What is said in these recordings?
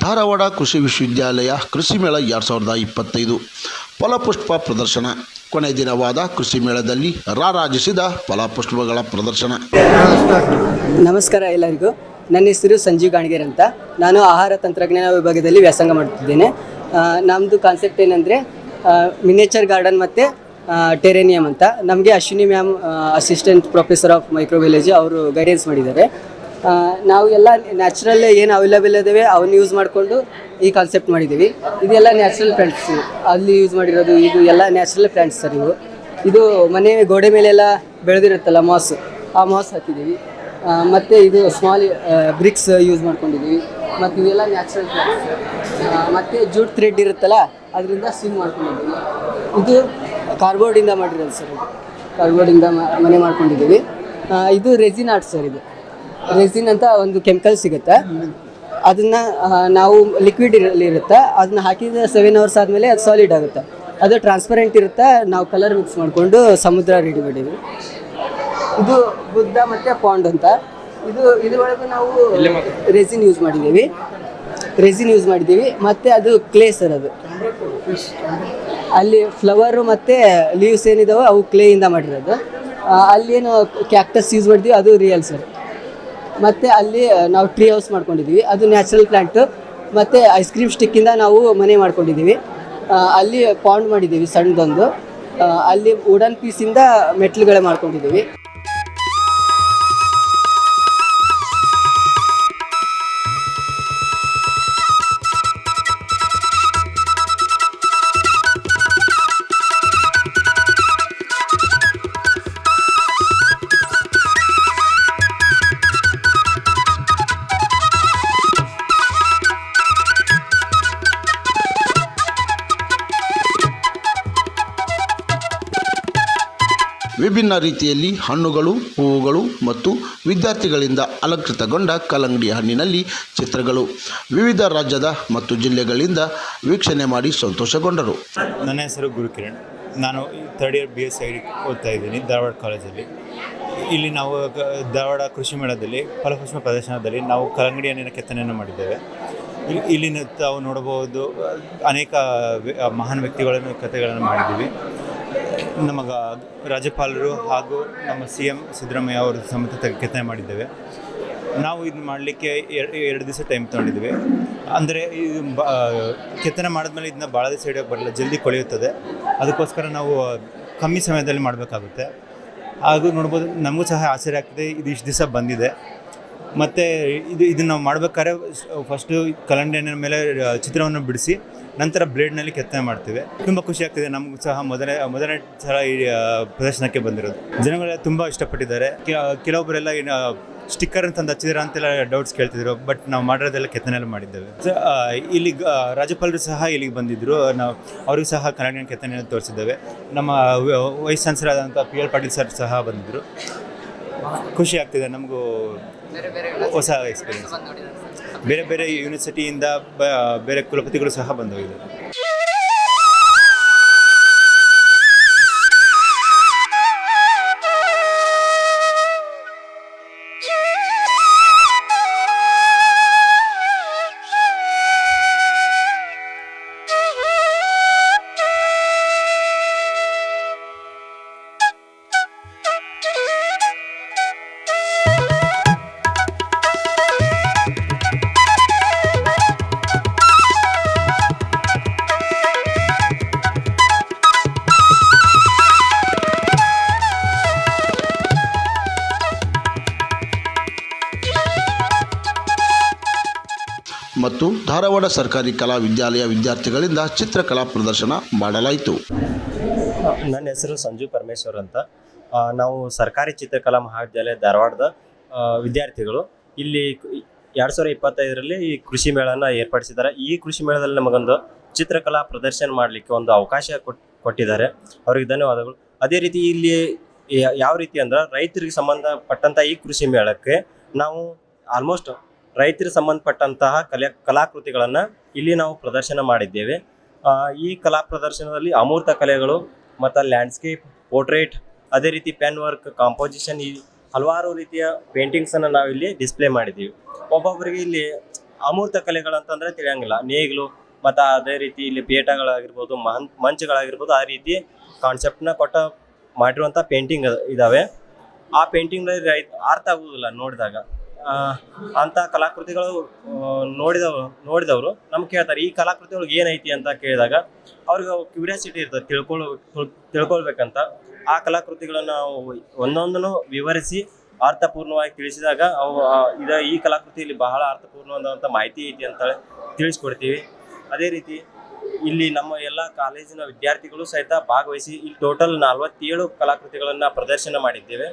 ಧಾರವಾಡ ಕೃಷಿ ವಿಶ್ವವಿದ್ಯಾಲಯ ಕೃಷಿ ಮೇಳ ಎರಡು ಸಾವಿರದ ಇಪ್ಪತ್ತೈದು. ಫಲಪುಷ್ಪ ಪ್ರದರ್ಶನ. ಕೊನೆ ದಿನವಾದ ಕೃಷಿ ಮೇಳದಲ್ಲಿ ರಾರಾಜಿಸಿದ ಫಲಪುಷ್ಪಗಳ ಪ್ರದರ್ಶನ. ನಮಸ್ಕಾರ ಎಲ್ಲರಿಗೂ. ನನ್ನ ಹೆಸರು ಸಂಜೀವ್ ಗಾಣಿಗೇರ್ ಅಂತ. ನಾನು ಆಹಾರ ತಂತ್ರಜ್ಞಾನ ವಿಭಾಗದಲ್ಲಿ ವ್ಯಾಸಂಗ ಮಾಡುತ್ತಿದ್ದೇನೆ. ನಮ್ಮದು ಕಾನ್ಸೆಪ್ಟ್ ಏನಂದರೆ ಮಿನೇಚರ್ ಗಾರ್ಡನ್ ಮತ್ತು ಟೆರೇನಿಯಂ ಅಂತ. ನಮಗೆ Ashwini ma'am assistant professor of microbiology ಅವರು ಗೈಡೆನ್ಸ್ ಮಾಡಿದ್ದಾರೆ. ನಾವು ಎಲ್ಲ ನ್ಯಾಚುರಲ್ ಏನು ಅವೈಲೇಬಲ್ ಇದ್ದಾವೆ ಅವನ್ನ ಯೂಸ್ ಮಾಡಿಕೊಂಡು ಈ ಕಾನ್ಸೆಪ್ಟ್ ಮಾಡಿದ್ದೀವಿ ಇದೆಲ್ಲ ನ್ಯಾಚುರಲ್ ಪ್ಲಾಂಟ್ಸ್ ಅಲ್ಲಿ ಯೂಸ್ ಮಾಡಿರೋದು ಇದು ಎಲ್ಲ ನ್ಯಾಚುರಲ್ ಪ್ಲಾಂಟ್ಸ್ ಸರ್ ಇವು. ಇದು ಮನೆ ಗೋಡೆ ಮೇಲೆಲ್ಲ ಬೆಳೆದಿರುತ್ತಲ್ಲ ಮಾಸ್ ಆ ಮಾಸ್ ಹಾಕಿದ್ದೀವಿ ಮತ್ತು ಇದು ಸ್ಮಾಲ್ ಬ್ರಿಕ್ಸ್ ಯೂಸ್ ಮಾಡ್ಕೊಂಡಿದ್ದೀವಿ ಮತ್ತು ಇವೆಲ್ಲ ನ್ಯಾಚುರಲ್ ಮತ್ತು ಜೂಟ್ ಥ್ರೆಡ್ ಇರುತ್ತಲ್ಲ, ಅದರಿಂದ ಸ್ವಿಮ್ ಮಾಡ್ಕೊಂಡಿದ್ದೀವಿ ಇದು ಕಾರ್ಬೋರ್ಡಿಂದ ಮಾಡಿರೋದು ಸರ್ ಇದು. ಕಾರ್ಬೋರ್ಡಿಂದ ಮನೆ ಮಾಡ್ಕೊಂಡಿದ್ದೀವಿ ಇದು ರೆಸಿನ್ ಆರ್ಟ್ ಸರ್ ಇದು. ರೆಸಿನ್ ಅಂತ ಒಂದು ಕೆಮಿಕಲ್ ಸಿಗುತ್ತೆ. ಅದನ್ನ ನಾವು ಲಿಕ್ವಿಡ್ ಇರುತ್ತೆ ಅದನ್ನ ಹಾಕಿದ ಸೆವೆನ್ ಅವರ್ಸ್ ಆದಮೇಲೆ ಅದು ಸಾಲಿಡ್ ಆಗುತ್ತೆ. ಅದು ಟ್ರಾನ್ಸ್ಪರೆಂಟ್ ಇರುತ್ತೆ ನಾವು ಕಲರ್ ಮಿಕ್ಸ್ ಮಾಡಿಕೊಂಡು ಸಮುದ್ರ ರೆಡಿ ಮಾಡಿದ್ವಿ ಇದು ಬುದ್ಧ ಮತ್ತೆ ಪಾಂಡ್ ಅಂತ. ಇದು ಇದ್ರೊಳಗೆ ನಾವು ರೆಸಿನ್ ಯೂಸ್ ಮಾಡಿದ್ದೀವಿ. ರೆಸಿನ್ ಯೂಸ್ ಮಾಡಿದ್ದೀವಿ. ಮತ್ತೆ ಅದು ಕ್ಲೇ ಸರ್ ಅದು. ಅಲ್ಲಿ ಫ್ಲವರು ಮತ್ತು ಲೀವ್ಸ್ ಏನಿದಾವೆ ಅವು ಕ್ಲೇಯಿಂದ ಮಾಡಿರೋದು. ಅಲ್ಲಿ ಏನು ಕ್ಯಾಕ್ಟಸ್ ಯೂಸ್ ಮಾಡಿದ್ವಿ ಅದು ರಿಯಲ್ ಸರ್ ಮತ್ತು ಅಲ್ಲಿ ನಾವು ಟ್ರೀ ಹೌಸ್ ಮಾಡ್ಕೊಂಡಿದ್ದೀವಿ ಅದು ನ್ಯಾಚುರಲ್ ಪ್ಲ್ಯಾಂಟು ಮತ್ತು ಐಸ್ ಕ್ರೀಮ್ ಸ್ಟಿಕ್ಕಿಂದ ನಾವು ಮನೆ ಮಾಡ್ಕೊಂಡಿದ್ದೀವಿ ಅಲ್ಲಿ ಪಾಂಡ್ ಮಾಡಿದ್ದೀವಿ ಸಣ್ಣದೊಂದು. ಅಲ್ಲಿ ವುಡನ್ ಪೀಸಿಂದ ಮೆಟ್ಲುಗಳೇ ಮಾಡ್ಕೊಂಡಿದ್ದೀವಿ ವಿಭಿನ್ನ ರೀತಿಯಲ್ಲಿ ಹಣ್ಣುಗಳು, ಹೂವುಗಳು ಮತ್ತು ವಿದ್ಯಾರ್ಥಿಗಳಿಂದ ಅಲಂಕೃತಗೊಂಡ ಕಲ್ಲಂಗಡಿ ಹಣ್ಣಿನಲ್ಲಿ ಚಿತ್ರಗಳು. ವಿವಿಧ ರಾಜ್ಯದ ಮತ್ತು ಜಿಲ್ಲೆಗಳಿಂದ ವೀಕ್ಷಣೆ ಮಾಡಿ ಸಂತೋಷಗೊಂಡರು. ನನ್ನ ಹೆಸರು ಗುರುಕಿರಣ್. ನಾನು third year B S I ಓದ್ತಾ ಇದ್ದೀನಿ, ಧಾರವಾಡ ಕಾಲೇಜಲ್ಲಿ. ಇಲ್ಲಿ ನಾವು, ಧಾರವಾಡ ಕೃಷಿ ಮೇಳದಲ್ಲಿ ಫಲಪುಷ್ಪ ಪ್ರದರ್ಶನದಲ್ಲಿ ನಾವು ಕಲ್ಲಂಗಡಿ ಹಣ್ಣಿನ ಕೆತ್ತನೆಯನ್ನು ಮಾಡಿದ್ದೇವೆ. ಇಲ್ಲಿ ಇಲ್ಲಿ ತಾವು ನೋಡಬಹುದು ಅನೇಕ ಮಹಾನ್ ವ್ಯಕ್ತಿಗಳನ್ನು, ಕಥೆಗಳನ್ನು ಮಾಡಿದ್ದೀವಿ. ನಮ್ಮ ಗ- ರಾಜ್ಯಪಾಲರು ಹಾಗೂ ನಮ್ಮ ಸಿ ಎಂ ಸಿದ್ದರಾಮಯ್ಯ ಅವರು ಸಮೇತ ಕೆತ್ತನೆ ಮಾಡಿದ್ದೇವೆ. ನಾವು ಇದು ಮಾಡಲಿಕ್ಕೆ ಎರಡು ದಿವಸ ಟೈಮ್ ತೊಗೊಂಡಿದ್ವಿ ಅಂದರೆ ಇದು ಕೆತ್ತನೆ ಮಾಡಿದ್ಮೇಲೆ ಇದನ್ನ ಭಾಳ ದಿವಸ ಹಿಡಿಯೋಕ್ಕೆ ಬರಲ್ಲ ಜಲ್ದಿ ಕೊಳೆಯುತ್ತದೆ. ಅದಕ್ಕೋಸ್ಕರ ನಾವು ಕಮ್ಮಿ ಸಮಯದಲ್ಲಿ ಮಾಡಬೇಕಾಗುತ್ತೆ. ಹಾಗೂ ನೋಡ್ಬೋದು ನಮಗೂ ಸಹ ಆಶ್ಚರ್ಯ ಆಗ್ತದೆ, ಇದು ಇಷ್ಟು ದಿವಸ ಬಂದಿದೆ. ಮತ್ತು ಇದು ಇದನ್ನು ಮಾಡ್ಬೇಕಾದ್ರೆ ಫಸ್ಟು ಕಲ್ಲಂಗಡಿ ಮೇಲೆ ಚಿತ್ರವನ್ನು ಬಿಡಿಸಿ ನಂತರ ಬ್ಲೇಡ್ನಲ್ಲಿ ಕೆತ್ತನೆ ಮಾಡ್ತೇವೆ. ತುಂಬ ಖುಷಿ ಆಗ್ತಿದೆ. ನಮಗೂ ಸಹ ಮೊದಲೇ, ಮೊದಲನೇ ಸಲ ಈ ಪ್ರದರ್ಶನಕ್ಕೆ ಬಂದಿರೋದು. ಜನಗಳೆಲ್ಲ ತುಂಬ ಇಷ್ಟಪಟ್ಟಿದ್ದಾರೆ. ಕೆಲವೊಬ್ಬರೆಲ್ಲ ಏನು ಸ್ಟಿಕ್ಕರ್ ಅಂತ ಹಚ್ಚಿದಾರ ಅಂತೆಲ್ಲ ಡೌಟ್ಸ್ ಕೇಳ್ತಿದ್ರು. ಬಟ್ ನಾವು ಮಾಡಿರೋದೆಲ್ಲ ಕೆತ್ತನೆಲ್ಲ ಮಾಡಿದ್ದೇವೆ. ಇಲ್ಲಿ ರಾಜ್ಯಪಾಲರು ಸಹ ಇಲ್ಲಿಗೆ ಬಂದಿದ್ದರು ನಾವು, ಅವ್ರಿಗೂ ಸಹ ಕನ್ನಡ ಕೆತ್ತನೆಯನ್ನು ತೋರಿಸಿದ್ದೇವೆ. ನಮ್ಮ vice chancellor P L Patil sir ಸಹ ಬಂದಿದ್ದರು ಖುಷಿ ಆಗ್ತಿದೆ ನಮಗೂ ಹೊಸ ಎಕ್ಸ್ಪೀರಿಯನ್ಸ್ ಬೇರೆ ಬೇರೆ ಯೂನಿವರ್ಸಿಟಿಯಿಂದ ಬೇರೆ ಕುಲಪತಿಗಳು ಸಹ ಬಂದೋಗಿದ್ದಾರೆ. ಮತ್ತು ಧಾರವಾಡ ಸರ್ಕಾರಿ ಕಲಾ ವಿದ್ಯಾಲಯ ವಿದ್ಯಾರ್ಥಿಗಳಿಂದ ಚಿತ್ರಕಲಾ ಪ್ರದರ್ಶನ ಮಾಡಲಾಯಿತು. ನನ್ನ ಹೆಸರು ಸಂಜು ಪರಮೇಶ್ವರ್ ಅಂತ. ನಾವು ಸರ್ಕಾರಿ ಚಿತ್ರಕಲಾ ಮಹಾವಿದ್ಯಾಲಯ ಧಾರವಾಡದ ವಿದ್ಯಾರ್ಥಿಗಳು. ಇಲ್ಲಿ ಎರಡು ಸಾವಿರ ಇಪ್ಪತ್ತೈದರಲ್ಲಿ ಈ ಕೃಷಿ ಮೇಳನ ಏರ್ಪಡಿಸಿದ್ದಾರೆ. ಈ ಕೃಷಿ ಮೇಳದಲ್ಲಿ ನಮಗೊಂದು ಚಿತ್ರಕಲಾ ಪ್ರದರ್ಶನ ಮಾಡಲಿಕ್ಕೆ ಒಂದು ಅವಕಾಶ ಕೊಟ್, ಕೊಟ್ಟಿದ್ದಾರೆ. ಅವರಿಗೆ ಧನ್ಯವಾದಗಳು. ಅದೇ ರೀತಿ ಇಲ್ಲಿ ಯಾವ ರೀತಿ ಅಂದ್ರೆ ರೈತರಿಗೆ ಸಂಬಂಧಪಟ್ಟಂತ ಈ ಕೃಷಿ ಮೇಳಕ್ಕೆ ನಾವು ಆಲ್ಮೋಸ್ಟ್ ರೈತರಿಗೆ ಸಂಬಂಧಪಟ್ಟಂತಹ ಕಲೆ ಕಲಾಕೃತಿಗಳನ್ನು ಇಲ್ಲಿ ನಾವು ಪ್ರದರ್ಶನ ಮಾಡಿದ್ದೇವೆ. ಈ ಕಲಾ ಪ್ರದರ್ಶನದಲ್ಲಿ ಅಮೂರ್ತ ಕಲೆಗಳು ಮತ್ತು ಲ್ಯಾಂಡ್ಸ್ಕೇಪ್ ಪೋರ್ಟ್ರೇಟ್ ಅದೇ ರೀತಿ ಪೆನ್ ವರ್ಕ್ ಕಾಂಪೋಸಿಷನ್ ಈ ಹಲವಾರು ರೀತಿಯ ಪೇಂಟಿಂಗ್ಸನ್ನು ನಾವು ಇಲ್ಲಿ ಡಿಸ್ಪ್ಲೇ ಮಾಡಿದ್ದೀವಿ. ಒಬ್ಬೊಬ್ಬರಿಗೆ ಇಲ್ಲಿ ಅಮೂರ್ತ ಕಲೆಗಳಂತಂದರೆ ತಿಳಿಯಂಗಿಲ್ಲ. ನೇಗಿಲು ಮತ್ತು ಅದೇ ರೀತಿ ಇಲ್ಲಿ ಪೇಟಗಳಾಗಿರ್ಬೋದು ಮಂ ಮಂಚಗಳಾಗಿರ್ಬೋದು ಆ ರೀತಿ ಕಾನ್ಸೆಪ್ಟ್ನ ಕೊಟ್ಟ ಮಾಡಿರುವಂಥ ಪೇಂಟಿಂಗ್ ಇದ್ದಾವೆ ಆ ಪೇಂಟಿಂಗ್ನಲ್ಲಿ ರೈತ ಅರ್ಥ ಆಗುವುದಿಲ್ಲ ನೋಡಿದಾಗ. ಅಂಥ ಕಲಾಕೃತಿಗಳು ನೋಡಿದವರು ನೋಡಿದವರು, ನಮ್ಗೆ ಕೇಳ್ತಾರೆ, ಈ ಕಲಾಕೃತಿಗಳಿಗೆ ಏನೈತಿ ಅಂತ ಕೇಳಿದಾಗ, ಅವ್ರಿಗೆ ಕ್ಯೂರಿಯಾಸಿಟಿ ಇರ್ತದೆ ತಿಳ್ಕೊಳ್ಳೋ ತಿಳ್- ತಿಳ್ಕೊಳ್ಬೇಕಂತ. ಆ ಕಲಾಕೃತಿಗಳನ್ನು ಒಂದೊಂದನ್ನು ವಿವರಿಸಿ, ಅರ್ಥಪೂರ್ಣವಾಗಿ ತಿಳಿಸಿದಾಗ ಅವು ಇದ ಈ ಕಲಾಕೃತಿಯಲ್ಲಿ ಬಹಳ ಅರ್ಥಪೂರ್ಣವಾದಂಥ ಮಾಹಿತಿ ಐತಿ ಅಂತ ತಿಳಿಸ್ಕೊಡ್ತೀವಿ. ಅದೇ ರೀತಿ, ಇಲ್ಲಿ ನಮ್ಮ ಎಲ್ಲ ಕಾಲೇಜಿನ ವಿದ್ಯಾರ್ಥಿಗಳು ಸಹಿತ ಭಾಗವಹಿಸಿ, ಇಲ್ಲಿ ಟೋಟಲ್ ನಲವತ್ತೇಳು ಕಲಾಕೃತಿಗಳನ್ನು ಪ್ರದರ್ಶನ ಮಾಡಿದ್ದೇವೆ.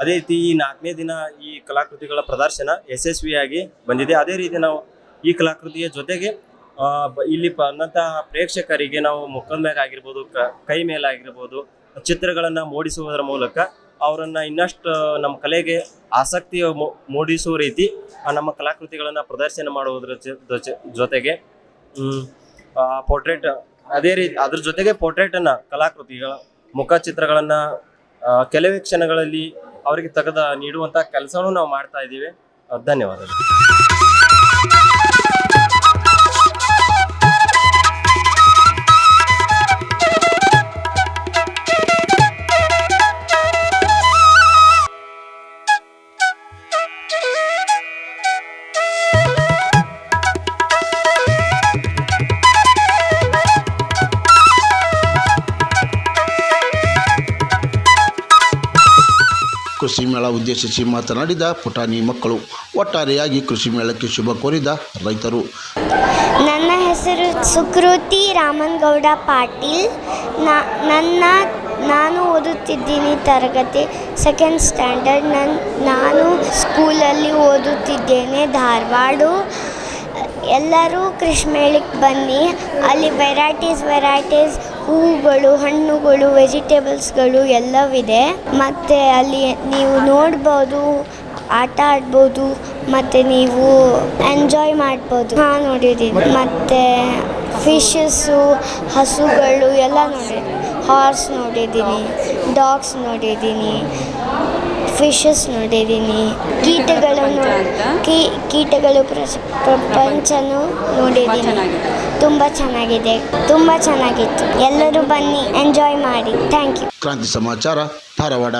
ಅದೇ ರೀತಿ ಈ ನಾಲ್ಕನೇ ದಿನ ಈ ಕಲಾಕೃತಿಗಳ ಪ್ರದರ್ಶನ ಯಶಸ್ವಿಯಾಗಿ ಬಂದಿದೆ. ಅದೇ ರೀತಿ ನಾವು ಈ ಕಲಾಕೃತಿಯ ಜೊತೆಗೆ ಇಲ್ಲಿ ಬಂದಂತಹ ಪ್ರೇಕ್ಷಕರಿಗೆ ನಾವು ಮುಖದ ಮೇಲೆ ಆಗಿರ್ಬೋದು ಕ, ಕೈ ಮೇಲೆ ಆಗಿರ್ಬೋದು ಚಿತ್ರಗಳನ್ನು ಮೂಡಿಸುವುದರ ಮೂಲಕ ಅವರನ್ನು ಇನ್ನಷ್ಟು ನಮ್ಮ ಕಲೆಗೆ ಆಸಕ್ತಿ ಮೂಡಿಸುವ ರೀತಿ ನಮ್ಮ ಕಲಾಕೃತಿಗಳನ್ನು ಪ್ರದರ್ಶನ ಮಾಡುವುದರ ಜೊತೆಗೆ ಪೋರ್ಟ್ರೇಟ್, ಅದೇ ರೀತಿ ಅದ್ರ ಜೊತೆಗೆ ಪೋರ್ಟ್ರೇಟನ್ನು ಕಲಾಕೃತಿಗಳ ಮುಖ ಚಿತ್ರಗಳನ್ನು ಕೆಲವೇ ಕ್ಷಣಗಳಲ್ಲಿ ಅವರಿಗೆ ತೆಗೆದ ನೀಡುವಂತಹ ಕೆಲಸವನ್ನು ನಾವು ಮಾಡ್ತಾ ಇದ್ದೀವಿ. ಧನ್ಯವಾದಗಳು. ಕೃಷಿ ಮೇಳ ಉದ್ದೇಶಿಸಿ ಮಾತನಾಡಿದ ಪುಟಾಣಿ ಮಕ್ಕಳು, ಒಟ್ಟಾರೆಯಾಗಿ ಕೃಷಿ ಮೇಳಕ್ಕೆ ಶುಭ ಕೋರಿದ ರೈತರು. ನನ್ನ ಹೆಸರು ಸುಕೃತಿ ರಾಮನ್ಗೌಡ ಪಾಟೀಲ್. ನನ್ನ, ನಾನು ಓದುತ್ತಿದ್ದೀನಿ ತರಗತಿ ಸೆಕೆಂಡ್ ಸ್ಟ್ಯಾಂಡರ್ಡ್ ನನ್ನ ನಾನು ಸ್ಕೂಲಲ್ಲಿ ಓದುತ್ತಿದ್ದೇನೆ ಧಾರವಾಡ. ಎಲ್ಲರೂ ಕೃಷಿ ಮೇಳಕ್ಕೆ ಬನ್ನಿ. ಅಲ್ಲಿ ವೆರೈಟೀಸ್ ವೆರೈಟೀಸ್ ಹೂಗಳು ಹಣ್ಣುಗಳು ವೆಜಿಟೇಬಲ್ಸ್ಗಳು ಎಲ್ಲವಿದೆ. ಮತ್ತು ಅಲ್ಲಿ ನೀವು ನೋಡ್ಬೋದು ಆಟ ಆಡ್ಬೋದು ಮತ್ತು ನೀವು ಎಂಜಾಯ್ ಮಾಡ್ಬೋದು. ಹಾಂ ನೋಡಿದ್ದೀನಿ. ಮತ್ತು? ಫಿಶಸ್ಸು ಹಸುಗಳು ಎಲ್ಲ ನೋಡಿದ್ದೀನಿ. ಹಾರ್ಸ್ ನೋಡಿದ್ದೀನಿ. ಡಾಗ್ಸ್ ನೋಡಿದ್ದೀನಿ ಫಿಶಸ್ ನೋಡಿದ್ದೀನಿ ಕೀಟಗಳನ್ನು ಕೀ ಕೀಟಗಳು ಪ್ರಪಂಚನೂ ನೋಡಿದ್ದೀನಿ. ತುಂಬ ಚೆನ್ನಾಗಿದೆ. ತುಂಬ ಚೆನ್ನಾಗಿತ್ತು. ಎಲ್ಲರೂ ಬನ್ನಿ ಎಂಜಾಯ್ ಮಾಡಿ. Thank you. ಕ್ರಾಂತಿ ಸಮಾಚಾರ ಧಾರವಾಡ.